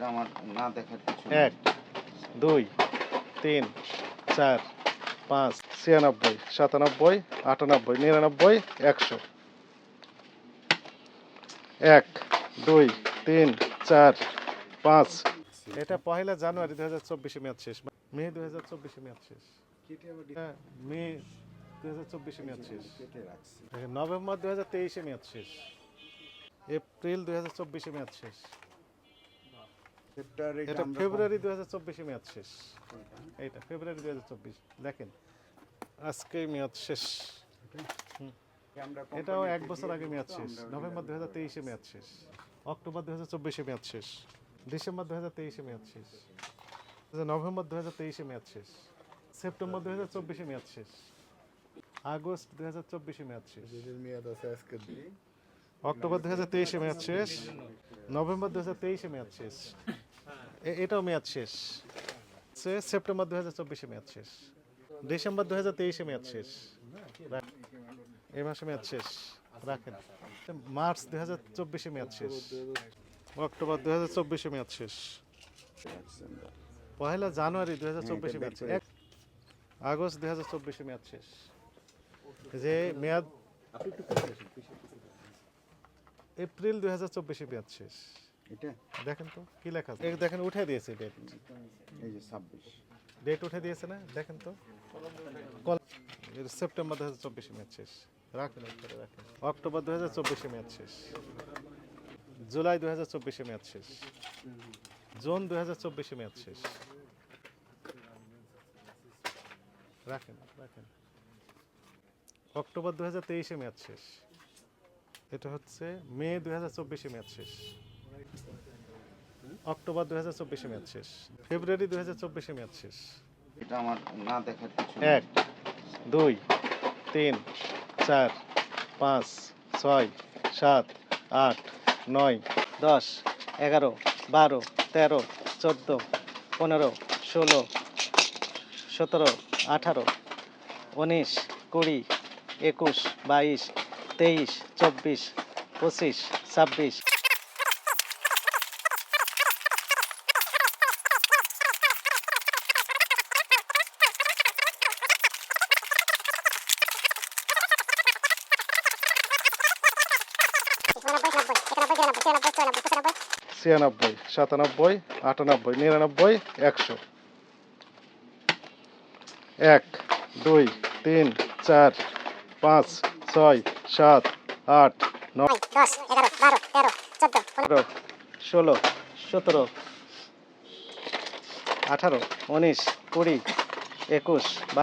এটা আমার না দেখার কিছু এক দুই তিন চার পাঁচ ছিয়ানব্বই সাতানব্বই আটানব্বই নিরানব্বই একশো। এক দুই তিন চার পাঁচ। এটা পহেলা জানুয়ারি দু হাজার চব্বিশে মেয়াদ শেষ। মে দু হাজার চব্বিশে মেয়াদ শেষ। হ্যাঁ, মে দু হাজার চব্বিশে মেয়াদ শেষ। নভেম্বর দু হাজার তেইশে মেয়াদ শেষ। এপ্রিল দু হাজার চব্বিশে মেয়াদ শেষ। এটা ফেব্রুয়ারি দু হাজার চব্বিশে মেয়াদ শেষ এইটা ফেব্রুয়ারি দু হাজার চব্বিশ দেখেন আজকে মেয়াদ শেষ এটাও এক বছর আগে মেয়াদ শেষ নভেম্বর দু হাজার তেইশে মেয়াদ শেষ অক্টোবর দু হাজার চব্বিশে মেয়াদ শেষ ডিসেম্বর দু হাজার তেইশে মেয়াদ শেষ নভেম্বর দু হাজার তেইশে মেয়াদ শেষ সেপ্টেম্বর দু হাজার চব্বিশে মেয়াদ শেষ আগস্ট দু হাজার চব্বিশে মেয়াদ শেষ অক্টোবর দু হাজার তেইশে মেয়াদ শেষ নভেম্বর দু হাজার তেইশে মেয়াদ শেষ এটাও মেয়াদ শেষ। সেপ্টেম্বর দু হাজার চব্বিশে মেয়াদ শেষ। ডিসেম্বর দু হাজার তেইশে মেয়াদ শেষ। এই মাসে মেয়াদ শেষ। রাখেন। মার্চ দু হাজার চব্বিশে মেয়াদ শেষ। অক্টোবর দু হাজার চব্বিশে মেয়াদ শেষ। পহেলা জানুয়ারি দু হাজার চব্বিশে মেয়াদ শেষ। এক আগস্ট দু হাজার চব্বিশে মেয়াদ শেষ। যে মেয়াদ এপ্রিল দু হাজার চব্বিশে মেয়াদ শেষ। এটা? দেখেন তো কি লেখা আছে? দেখেন উঠে দিয়েছে ডেট এই যে ছাব্বিশ। ডেট উঠে দিয়েছে না? দেখেন তো। সেপ্টেম্বর দু হাজার চব্বিশে মেয়াদ শেষ। রাখেন রাখেন অক্টোবর দু হাজার চব্বিশে মেয়াদ শেষ। জুলাই দু হাজার চব্বিশে মেয়াদ শেষ। জুন দু হাজার চব্বিশে মেয়াদ শেষ। রাখেন রাখেন। অক্টোবর দু হাজার তেইশে মেয়াদ শেষ। এটা হচ্ছে মে দু হাজার চব্বিশে মেয়াদ শেষ। অক্টোবর দু হাজার চব্বিশে মেয়াদ শেষ ফেব্রুয়ারি দু হাজার চব্বিশে মেয়াদ শেষ। এটা আমার না দেখার কিছু এক দুই তিন চার পাঁচ ছয় সাত আট নয় দশ এগারো বারো তেরো চোদ্দ পনেরো ষোলো সতেরো আঠারো উনিশ কুড়ি একুশ বাইশ তেইশ চব্বিশ পঁচিশ ছাব্বিশ। ছিয়ানব্বই, সাতানব্বই, আটানব্বই, নিরানব্বই, একশো। এক, দুই, তিন, চার, পাঁচ, ছয়, সাত, আট নয় দশ এগারো বারো ষোলো, সতেরো, আঠারো, উনিশ, কুড়ি, একুশ